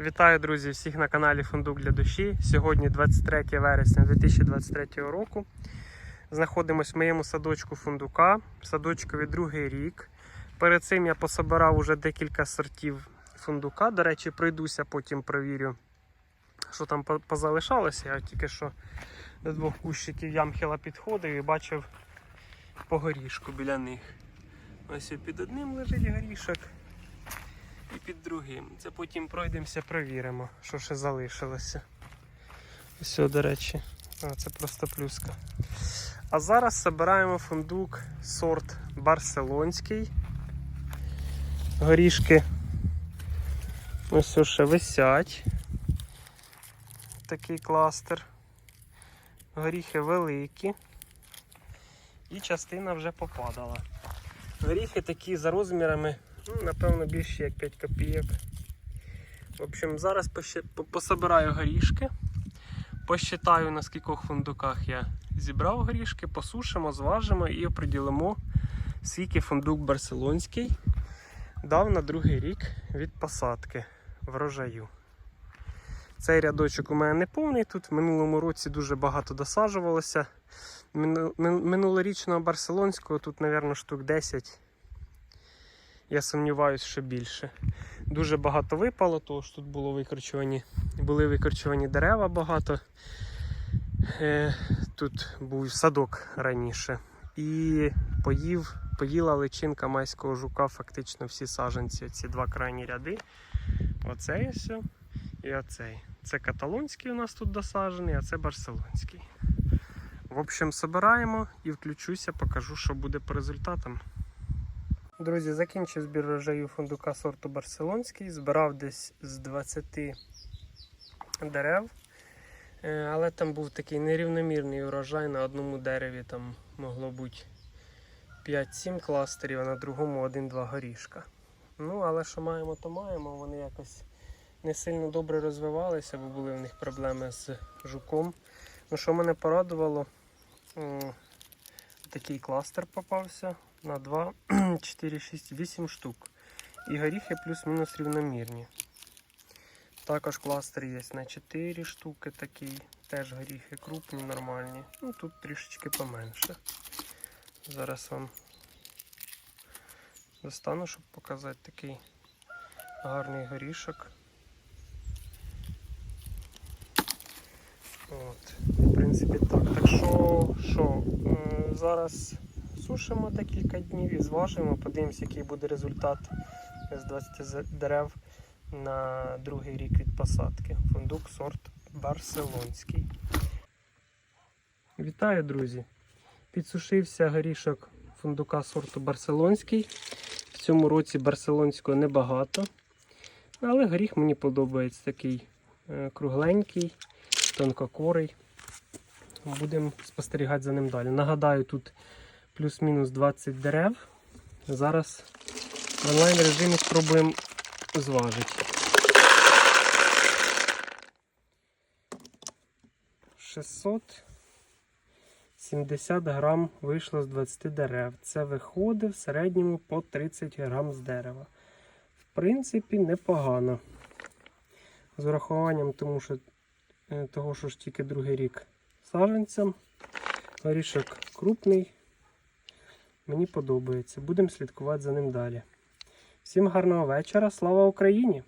Вітаю, друзі, всіх на каналі Фундук для душі. Сьогодні 23 вересня 2023 року. Знаходимось в моєму садочку фундука. Садочкові другий рік. Перед цим я пособирав уже декілька сортів фундука. До речі, пройдуся, потім провірю, що там позалишалося. Я тільки що до двох кущиків ямхіла підходив і бачив по горішку біля них. Ось під одним лежить горішок і під другим. Це потім пройдемося, провіримо, що ще залишилося. Все, до речі, а, це просто плюска. А зараз збираємо фундук сорт барселонський. Горішки ось ще висять. Такий кластер. Горіхи великі. І частина вже попадала. Горіхи такі за розмірами Ну, напевно, більше як 5 копійок. В общем, зараз пособираю горішки. Посчитаю на скількох фундуках я зібрав горішки, посушимо, зважимо і оприділимо, скільки фундук барселонський дав на другий рік від посадки врожаю. Цей рядочок у мене не повний. Тут в минулому році дуже багато досаджувалося. Минулорічного барселонського тут, мабуть, штук 10 я сумніваюся, що більше. Дуже багато випало, тому що тут було викорчувані, були викорчувані дерева багато. Е, тут був садок раніше. І поїв, поїла личинка майського жука фактично всі саджанці, ці два крайні ряди. Оцей ось і оцей. Це каталонський у нас тут досаджений, а це барселонський. В общем, собираємо і включуся, покажу, що буде по результатам. Друзі, закінчив збір рожаю фундука сорту барселонський. Збирав десь з 20 дерев. Е, Але там був такий нерівномірний урожай. На одному дереві там могло бути 5-7 кластерів, а на другому 1-2 горішка. Ну, але що маємо, то маємо. Вони якось не сильно добре розвивалися, бо були в них проблеми з жуком. Ну, що мене порадувало, такий кластер попався на 2, 4, 6, 8 штук. І горіхи плюс-мінус рівномірні. Також кластер є на 4 штуки такий. Теж горіхи крупні, нормальні. Ну тут трішечки поменше. Зараз вам достану, щоб показати такий гарний горішок. От, принципі, так. Так що, що е, зараз сушимо декілька днів і зважимо, подивимося, який буде результат з 20 дерев на другий рік від посадки. Фундук сорт барселонський. Вітаю, друзі! Підсушився горішок фундука сорту барселонський. В цьому році барселонського небагато. Але горіх мені подобається такий е, кругленький, тонкокорий. Будемо спостерігати за ним далі. Нагадаю, тут плюс-мінус 20 дерев. Зараз в онлайн режимі спробуємо зважити. 670 грам вийшло з 20 дерев. Це виходить в середньому по 30 грам з дерева. В принципі, непогано. З урахуванням тому, що, е, того, що ж тільки другий рік саджанцям. Горішок крупний. Мені подобається. Будемо слідкувати за ним далі. Всім гарного вечора. Слава Україні!